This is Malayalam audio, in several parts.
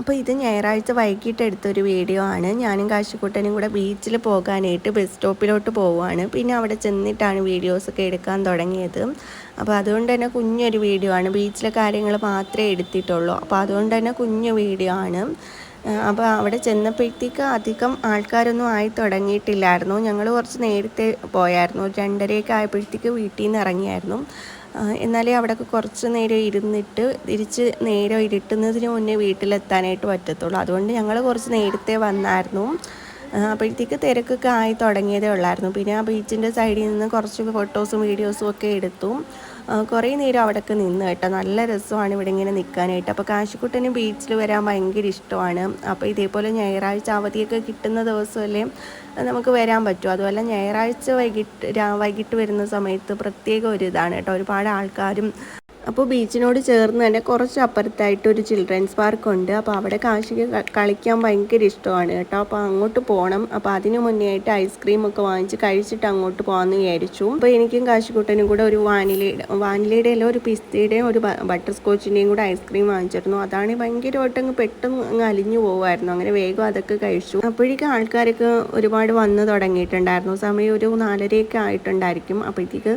അപ്പോൾ ഇത് ഞായറാഴ്ച വൈകിട്ട് എടുത്തൊരു വീഡിയോ ആണ്. ഞാനും കാശിക്കുട്ടനും കൂടെ ബീച്ചിൽ പോകാനായിട്ട് ബസ് സ്റ്റോപ്പിലോട്ട് പോവുകയാണ്. പിന്നെ അവിടെ ചെന്നിട്ടാണ് വീഡിയോസൊക്കെ എടുക്കാൻ തുടങ്ങിയത്. അപ്പോൾ അതുകൊണ്ട് തന്നെ കുഞ്ഞൊരു വീഡിയോ ആണ്. ബീച്ചിലെ കാര്യങ്ങൾ മാത്രമേ എടുത്തിട്ടുള്ളൂ. അപ്പോൾ അതുകൊണ്ട് തന്നെ കുഞ്ഞു വീഡിയോ ആണ്. അപ്പോൾ അവിടെ ചെന്നപ്പോഴത്തേക്ക് അധികം ആൾക്കാരൊന്നും ആയി തുടങ്ങിയിട്ടില്ലായിരുന്നു. ഞങ്ങൾ കുറച്ച് നേരത്തെ പോയായിരുന്നു. രണ്ടരയൊക്കെ ആയപ്പോഴത്തേക്ക് വീട്ടിൽ നിന്ന് ഇറങ്ങിയായിരുന്നു. എന്നാലേ അവിടെയൊക്കെ കുറച്ച് നേരം ഇരുന്നിട്ട് തിരിച്ച് നേരം ഇരുട്ടുന്നതിന് മുന്നേ വീട്ടിലെത്താനായിട്ട് പറ്റത്തുള്ളൂ. അതുകൊണ്ട് ഞങ്ങൾ കുറച്ച് നേരത്തെ വന്നായിരുന്നു. അപ്പോഴത്തേക്ക് തിരക്കൊക്കെ ആയി തുടങ്ങിയതേ ഉള്ളായിരുന്നു. പിന്നെ ആ ബീച്ചിന്റെ സൈഡിൽ നിന്ന് കുറച്ച് ഫോട്ടോസും വീഡിയോസും ഒക്കെ എടുത്തു. കുറേ നേരം അവിടെയൊക്കെ നിന്ന് കേട്ടോ. നല്ല രസമാണ് ഇവിടെ ഇങ്ങനെ നിൽക്കാനായിട്ട് അപ്പോൾ കാശിക്കുട്ടന് ബീച്ചിൽ വരാൻ ഭയങ്കര ഇഷ്ടമാണ്. അപ്പോൾ ഇതേപോലെ ഞായറാഴ്ച അവധിയൊക്കെ കിട്ടുന്ന ദിവസമല്ലേ നമുക്ക് വരാൻ പറ്റും. അതുപോലെ ഞായറാഴ്ച വൈകിട്ട് വൈകിട്ട് വരുന്ന സമയത്ത് പ്രത്യേക ഒരു ഇതാണ് കേട്ടോ. ഒരുപാട് ആൾക്കാരും അപ്പോൾ ബീച്ചിനോട് ചേർന്ന് തന്നെ കുറച്ച് അപ്പുറത്തായിട്ട് ഒരു ചിൽഡ്രൻസ് പാർക്ക് ഉണ്ട് അപ്പോൾ അവിടെ കാശിക്ക് കളിക്കാൻ ഭയങ്കര ഇഷ്ടമാണ് കേട്ടോ. അപ്പോൾ അങ്ങോട്ട് പോകണം അപ്പോൾ അതിന് മുന്നേ ആയിട്ട് ഐസ്ക്രീം ഒക്കെ വാങ്ങിച്ച് കഴിച്ചിട്ട് അങ്ങോട്ട് പോകാമെന്ന് വിചാരിച്ചു. അപ്പോൾ എനിക്കും കാശിക്കുട്ടനും കൂടെ ഒരു വാനിലയുടെ വാനിലയുടെ അല്ല ഒരു പിസ്തയുടെയും ഒരു ബട്ടർ സ്കോച്ചിന്റെയും കൂടെ ഐസ്ക്രീം വാങ്ങിച്ചിരുന്നു. അതാണ് ഭയങ്കരമായിട്ട് അങ്ങ് പെട്ടെന്ന് അങ്ങ് അലിഞ്ഞു പോകുമായിരുന്നു അങ്ങനെ വേഗം അതൊക്കെ കഴിച്ചു. അപ്പോഴേക്കും ആൾക്കാരൊക്കെ ഒരുപാട് വന്ന് തുടങ്ങിയിട്ടുണ്ടായിരുന്നു. സമയം ഒരു നാലരയൊക്കെ ആയിട്ടുണ്ടായിരിക്കും. അപ്പോഴത്തേക്ക്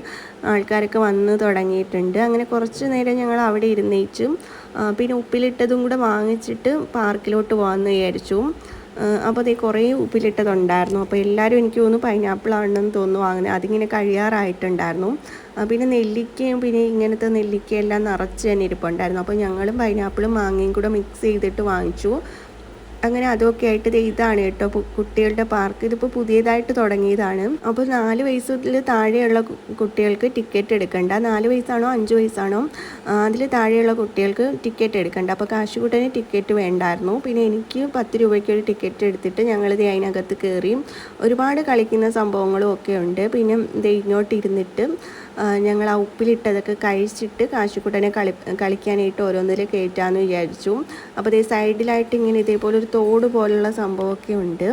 ആൾക്കാരൊക്കെ വന്ന് തുടങ്ങിയിട്ടുണ്ട്. അങ്ങനെ കുറച്ച് കുറച്ച് നേരം ഞങ്ങൾ അവിടെ ഇരുന്നേച്ചും. പിന്നെ ഉപ്പിലിട്ടതും കൂടെ വാങ്ങിച്ചിട്ട് പാർക്കിലോട്ട് പോകാമെന്ന് വിചാരിച്ചു. അപ്പോൾ അതേ കുറേ ഉപ്പിലിട്ടതുണ്ടായിരുന്നു. അപ്പോൾ എല്ലാവരും എനിക്ക് തോന്നുന്നു പൈനാപ്പിൾ ആണെന്ന് തോന്നുന്നു വാങ്ങുന്നത് അതിങ്ങനെ കഴിയാറായിട്ടുണ്ടായിരുന്നു. പിന്നെ നെല്ലിക്കയും പിന്നെ ഇങ്ങനത്തെ നെല്ലിക്കയെല്ലാം നിറച്ച് തന്നെ ഇരിപ്പുണ്ടായിരുന്നു. അപ്പോൾ ഞങ്ങളും പൈനാപ്പിളും മാങ്ങയും കൂടെ മിക്സ് ചെയ്തിട്ട് വാങ്ങിച്ചു. അങ്ങനെ അതൊക്കെ ആയിട്ട് ഇതാണ് കേട്ടോ. കുട്ടികളുടെ പാർക്ക്. ഇതിപ്പോൾ പുതിയതായിട്ട് തുടങ്ങിയതാണ്. അപ്പോൾ നാല് വയസ്സിൽ താഴെയുള്ള കുട്ടികൾക്ക് ടിക്കറ്റ് എടുക്കണ്ട. നാല് വയസ്സാണോ അഞ്ച് വയസ്സാണോ അതിൽ താഴെയുള്ള കുട്ടികൾക്ക് ടിക്കറ്റ് എടുക്കണ്ട. അപ്പോൾ കാശുകൂട്ടന് ടിക്കറ്റ് വേണ്ടായിരുന്നു. പിന്നെ എനിക്ക് പത്ത് രൂപയ്ക്ക് ഒരു ടിക്കറ്റ് എടുത്തിട്ട് ഞങ്ങൾ ഞങ്ങളിത് അതിനകത്ത് കയറി ഒരുപാട് കളിക്കുന്ന സംഭവങ്ങളും ഒക്കെ ഉണ്ട്. പിന്നെ ഇത് ഇങ്ങോട്ട് ഇരുന്നിട്ട് ഞങ്ങൾ ആ ഉപ്പിലിട്ടതൊക്കെ കഴിച്ചിട്ട് കാശിക്കുട്ടനെ കളി കളിക്കാനായിട്ട് ഓരോന്നിൽ കയറ്റാമെന്ന് വിചാരിച്ചു. അപ്പോൾ ഇതേ സൈഡിലായിട്ട് ഇങ്ങനെ ഇതേപോലെ ഒരു തോട് പോലുള്ള സംഭവമൊക്കെ ഉണ്ട്.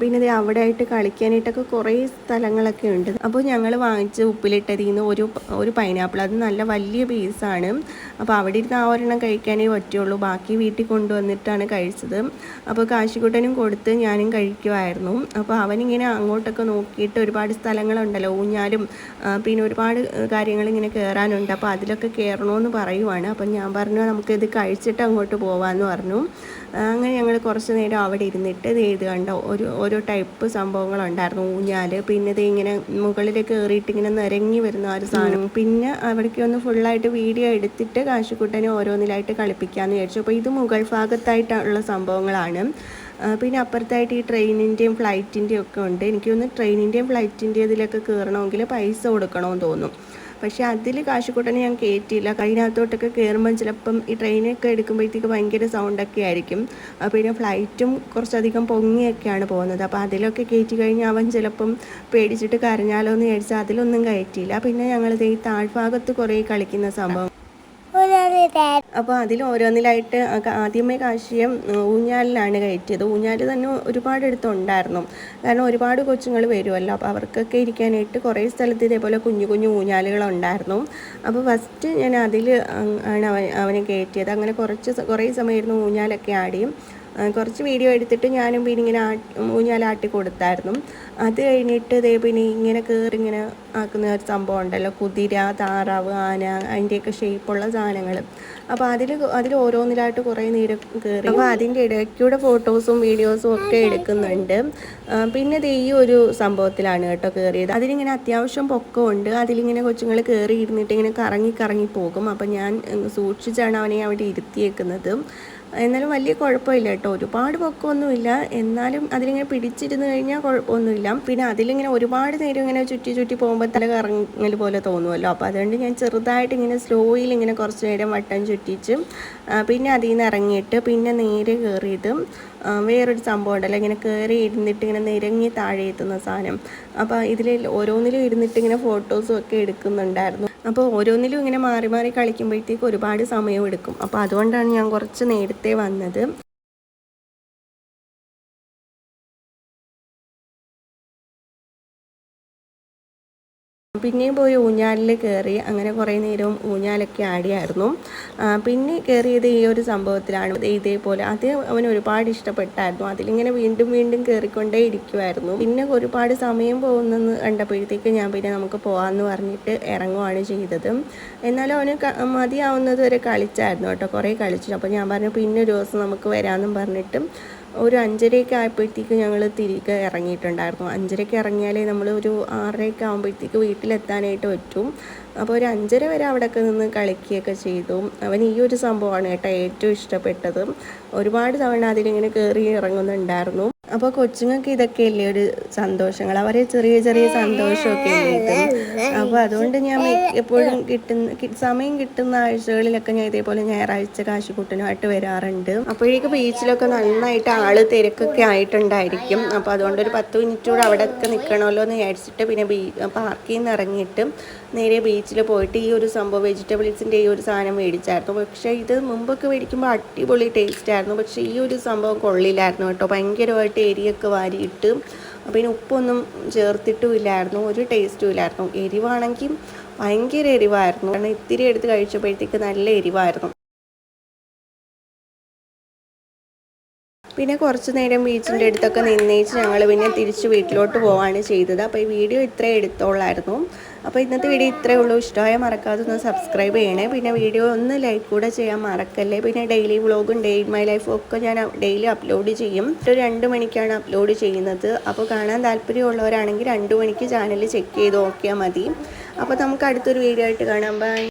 പിന്നെ ഇത് അവിടെ ആയിട്ട് കളിക്കാനായിട്ടൊക്കെ കുറേ സ്ഥലങ്ങളൊക്കെ ഉണ്ട്. അപ്പോൾ ഞങ്ങൾ വാങ്ങിച്ച് ഉപ്പിലിട്ടതിൽ നിന്ന് ഒരു ഒരു പൈനാപ്പിൾ. അത് നല്ല വലിയ പീസാണ് അപ്പോൾ അവിടെ ഇരുന്ന് ആ ഒരെണ്ണം കഴിക്കാനേ പറ്റുള്ളൂ. ബാക്കി വീട്ടിൽ കൊണ്ടുവന്നിട്ടാണ് കഴിച്ചത്. അപ്പോൾ കാശിക്കുട്ടനും കൊടുത്ത് ഞാനും കഴിക്കുമായിരുന്നു അപ്പോൾ അവനിങ്ങനെ അങ്ങോട്ടൊക്കെ നോക്കിയിട്ട് ഒരുപാട് സ്ഥലങ്ങളുണ്ടല്ലോ ഊഞ്ഞാലും പിന്നെ ഒരുപാട് കാര്യങ്ങൾ ഇങ്ങനെ കയറാനുണ്ട്. അപ്പോൾ അതിലൊക്കെ കയറണമെന്ന് പറയുവാണ്. അപ്പം ഞാൻ പറഞ്ഞു നമുക്കിത് കഴിച്ചിട്ട് അങ്ങോട്ട് പോവാമെന്ന് പറഞ്ഞു. അങ്ങനെ ഞങ്ങൾ കുറച്ച് നേരം അവിടെ ഇരുന്നിട്ട് ഇത് കണ്ടോ ഒരു ഓരോ ടൈപ്പ് സംഭവങ്ങളുണ്ടായിരുന്നു. ഊഞ്ഞാൽ പിന്നെ ഇത് ഇങ്ങനെ മുകളിൽ കയറിയിട്ട് ഇങ്ങനെ നിരങ്ങി വരുന്ന ഒരു സാധനം. പിന്നെ അവിടേക്ക് ഒന്ന് ഫുള്ളായിട്ട് വീഡിയോ എടുത്തിട്ട് കാശിക്കുട്ടനെ ഓരോന്നിലായിട്ട് കളിപ്പിക്കാമെന്ന് വിചാരിച്ചു. അപ്പോൾ ഇത് മുകൾ ഭാഗത്തായിട്ടുള്ള സംഭവങ്ങളാണ്. പിന്നെ അപ്പുറത്തായിട്ട് ഈ ട്രെയിനിന്റെയും ഫ്ലൈറ്റിന്റെയും ഒക്കെ ഉണ്ട്. എനിക്ക് തോന്നുന്നു ട്രെയിനിന്റെയും ഫ്ലൈറ്റിന്റെയും ഇതിലൊക്കെ കയറണമെങ്കിൽ പൈസ കൊടുക്കണമെന്ന് തോന്നും. പക്ഷേ അതിൽ കാശിക്കൂട്ടനെ ഞാൻ കയറ്റിയില്ല അതിനകത്തോട്ടൊക്കെ കയറുമ്പം ചിലപ്പം ഈ ട്രെയിനൊക്കെ എടുക്കുമ്പോഴത്തേക്ക് ഭയങ്കര സൗണ്ടൊക്കെ ആയിരിക്കും. പിന്നെ ഫ്ലൈറ്റും കുറച്ചധികം പൊങ്ങിയൊക്കെയാണ് പോകുന്നത്. അപ്പോൾ അതിലൊക്കെ കയറ്റി കഴിഞ്ഞാൽ അവൻ ചിലപ്പം പേടിച്ചിട്ട് കരഞ്ഞാലോ എന്ന് വിചാരിച്ചാൽ അതിലൊന്നും കയറ്റിയില്ല. പിന്നെ ഞങ്ങളിത് ഈ താഴ്ഭാഗത്ത് കുറേ കളിക്കുന്ന സംഭവം. അപ്പോൾ അതിൽ ഓരോന്നിലായിട്ട് ആദ്യമേ കാശിയം ഊഞ്ഞാലിലാണ് കയറ്റിയത്. ഊഞ്ഞാൽ തന്നെ ഒരുപാട് എടുത്തുണ്ടായിരുന്നു കാരണം ഒരുപാട് കൊച്ചുങ്ങൾ വരുമല്ലോ അപ്പോൾ അവർക്കൊക്കെ ഇരിക്കാനായിട്ട് കുറേ സ്ഥലത്ത് ഇതേപോലെ കുഞ്ഞു കുഞ്ഞു ഊഞ്ഞാലുകളുണ്ടായിരുന്നു. അപ്പോൾ ഫസ്റ്റ് ഞാൻ അതിൽ ആണ് അവനെ കയറ്റിയത്. അങ്ങനെ കുറച്ച് കുറേ സമയമായിരുന്നു ഊഞ്ഞാലൊക്കെ ആടിയും കുറച്ച് വീഡിയോ എടുത്തിട്ട് ഞാനും പിന്നെ ഇങ്ങനെ ഊഞ്ഞാലാട്ടി കൊടുത്തായിരുന്നു. അത് കഴിഞ്ഞിട്ട് ഇതേ പിന്നെ ഇങ്ങനെ കയറി ഇങ്ങനെ ആക്കുന്ന ഒരു സംഭവം ഉണ്ടല്ലോ. കുതിര താറാവ് ആന അതിന്റെയൊക്കെ ഷേപ്പുള്ള സാധനങ്ങൾ അപ്പോൾ അതിൽ അതിൽ ഓരോന്നിലായിട്ട് കുറേ നേരം കയറി അപ്പോൾ അതിന്റെ ഇടയ്ക്കൂടെ ഫോട്ടോസും വീഡിയോസും ഒക്കെ എടുക്കുന്നുണ്ട്. പിന്നെ ഇത് ഈ ഒരു സംഭവത്തിലാണ് കേട്ടോ കയറിയത് അതിലിങ്ങനെ അത്യാവശ്യം പൊക്കമുണ്ട്. അതിലിങ്ങനെ കൊച്ചുങ്ങൾ കയറി ഇരുന്നിട്ട് ഇങ്ങനെ കറങ്ങി കറങ്ങി പോകും. അപ്പോൾ ഞാൻ സൂക്ഷിച്ചാണ് അവനെ അവിടെ ഇരുത്തിയേക്കുന്നത്. എന്നാലും വലിയ കുഴപ്പമില്ല കേട്ടോ. ഒരുപാട് പൊക്കമൊന്നുമില്ല. എന്നാലും അതിലിങ്ങനെ പിടിച്ചിരുന്ന് കഴിഞ്ഞാൽ കുഴപ്പമൊന്നുമില്ല പിന്നെ അതിലിങ്ങനെ ഒരുപാട് നേരം ഇങ്ങനെ ചുറ്റി ചുറ്റി പോകുമ്പോൾ തല കറങ്ങൽ പോലെ തോന്നുമല്ലോ. അപ്പോൾ അതുകൊണ്ട് ഞാൻ ചെറുതായിട്ട് ഇങ്ങനെ സ്ലോയിൽ ഇങ്ങനെ കുറച്ച് നേരം വട്ടം ചുറ്റിച്ച് പിന്നെ അതിൽ നിന്ന് ഇറങ്ങിയിട്ട് പിന്നെ നേരെ കയറിയതും വേറൊരു സംഭവം ഉണ്ടല്ലോ. ഇങ്ങനെ കയറി ഇരുന്നിട്ട് ഇങ്ങനെ നിരങ്ങി താഴെ എത്തുന്ന സാധനം. അപ്പോൾ ഇതിൽ ഓരോന്നിലും ഇരുന്നിട്ട് ഇങ്ങനെ ഫോട്ടോസും ഒക്കെ എടുക്കുന്നുണ്ടായിരുന്നു. അപ്പോൾ ഓരോന്നിലും ഇങ്ങനെ മാറി മാറി കളിക്കുമ്പോഴത്തേക്ക് ഒരുപാട് സമയം എടുക്കും അപ്പോൾ അതുകൊണ്ടാണ് ഞാൻ കുറച്ച് നേരത്തെ വന്നത്. പിന്നെയും പോയി ഊഞ്ഞാലിൽ കയറി അങ്ങനെ കുറേ നേരവും ഊഞ്ഞാലൊക്കെ ആടിയായിരുന്നു. പിന്നെ കയറിയത് ഈ ഒരു സംഭവത്തിലാണ്. ഇതേപോലെ അത് അവന് ഒരുപാട് ഇഷ്ടപ്പെട്ടായിരുന്നു. അതിലിങ്ങനെ വീണ്ടും വീണ്ടും കയറിക്കൊണ്ടേ ഇരിക്കുമായിരുന്നു പിന്നെ ഒരുപാട് സമയം പോകുന്നെന്ന് കണ്ടപ്പോഴത്തേക്ക് ഞാൻ പിന്നെ നമുക്ക് പോകാമെന്ന് പറഞ്ഞിട്ട് ഇറങ്ങുവാണ് ചെയ്തത്. എന്നാലും അവന് മതിയാവുന്നത് വരെ കളിച്ചായിരുന്നു കേട്ടോ. കുറേ കളിച്ചു. അപ്പോൾ ഞാൻ പറഞ്ഞു പിന്നെ ഒരു ദിവസം നമുക്ക് വരാമെന്നും പറഞ്ഞിട്ട് ഒരു അഞ്ചരയൊക്കെ ആയപ്പോഴത്തേക്ക് ഞങ്ങൾ തിരികെ ഇറങ്ങിയിട്ടുണ്ടായിരുന്നു. അഞ്ചരയ്ക്ക് ഇറങ്ങിയാലേ നമ്മൾ ഒരു ആറരയൊക്കെ ആകുമ്പോഴത്തേക്ക് വീട്ടിലെത്താനായിട്ട് പറ്റും. അപ്പോൾ ഒരു അഞ്ചര വരെ അവിടെയൊക്കെ നിന്ന് കളിക്കുകയൊക്കെ ചെയ്തു. അവൻ ഈ ഒരു സംഭവമാണ് കേട്ടോ ഏറ്റവും ഇഷ്ടപ്പെട്ടത്. ഒരുപാട് തവണ അതിലിങ്ങനെ കയറി ഇറങ്ങുന്നുണ്ടായിരുന്നു. അപ്പോൾ കൊച്ചുങ്ങൾക്ക് ഇതൊക്കെയല്ലേ ഒരു സന്തോഷങ്ങൾ? അവരെ ചെറിയ ചെറിയ സന്തോഷമൊക്കെ അല്ലേ അപ്പോൾ അതുകൊണ്ട് ഞാൻ എപ്പോഴും കിട്ടുന്ന സമയം കിട്ടുന്ന ആഴ്ചകളിലൊക്കെ ഞാൻ ഇതേപോലെ ഞായറാഴ്ച കാശിക്കൂട്ടനുമായിട്ട് വരാറുണ്ട്. അപ്പോഴേക്ക് ബീച്ചിലൊക്കെ നന്നായിട്ട് ആൾ തിരക്കൊക്കെ ആയിട്ടുണ്ടായിരിക്കും. അപ്പോൾ അതുകൊണ്ട് ഒരു പത്ത് മിനിറ്റ് കൂടെ അവിടെ ഒക്കെ നിൽക്കണമല്ലോ എന്ന് വിചാരിച്ചിട്ട് പിന്നെ ബീ പാർക്കിൽ നിന്ന് ഇറങ്ങിയിട്ട് നേരെ ബീച്ചിൽ പോയിട്ട് ഈ ഒരു സംഭവം വെജിറ്റബിൾസിന്റെ ഈ ഒരു സാധനം മേടിച്ചായിരുന്നു. പക്ഷേ ഇത് മുമ്പൊക്കെ മേടിക്കുമ്പോൾ അടിപൊളി ടേസ്റ്റ് ആയിരുന്നു. പക്ഷേ ഈ ഒരു സംഭവം കൊള്ളില്ലായിരുന്നു കേട്ടോ. ഭയങ്കരമായിട്ട് എരിയൊക്കെ വാരിയിട്ട് പിന്നെ ഉപ്പൊന്നും ചേർത്തിട്ടും ഇല്ലായിരുന്നു ഒരു ടേസ്റ്റും ഇല്ലായിരുന്നു എരിവാണെങ്കിൽ ഭയങ്കര എരിവായിരുന്നു. കാരണം ഇത്തിരി എടുത്ത് കഴിച്ചപ്പോഴത്തേക്ക് നല്ല എരിവായിരുന്നു. പിന്നെ കുറച്ച് നേരം ബീച്ചിന്റെ അടുത്തൊക്കെ നിന്നേച്ച് ഞങ്ങൾ പിന്നെ തിരിച്ച് വീട്ടിലോട്ട് പോവാണ് ചെയ്തത്. അപ്പോൾ ഈ വീഡിയോ ഇത്രേ എടുത്തോളായിരുന്നു. അപ്പോൾ ഇന്നത്തെ വീഡിയോ ഇത്രയേ ഉള്ളൂ. ഇഷ്ടമായ മറക്കാതെ ഒന്ന് സബ്സ്ക്രൈബ് ചെയ്യണേ. പിന്നെ വീഡിയോ ഒന്ന് ലൈക്ക് കൂടെ ചെയ്യാൻ മറക്കല്ലേ. പിന്നെ ഡെയിലി വ്ളോഗും ഡേ മൈ ലൈഫും ഒക്കെ ഞാൻ ഡെയിലി അപ്ലോഡ് ചെയ്യും. ഒരു രണ്ട് മണിക്കാണ് അപ്ലോഡ് ചെയ്യുന്നത്. അപ്പോൾ കാണാൻ താല്പര്യമുള്ളവരാണെങ്കിൽ രണ്ട് മണിക്ക് ചാനൽ ചെക്ക് ചെയ്ത് നോക്കിയാൽ മതി. അപ്പോൾ നമുക്ക് അടുത്തൊരു വീഡിയോ ആയിട്ട് കാണാം. ബൈ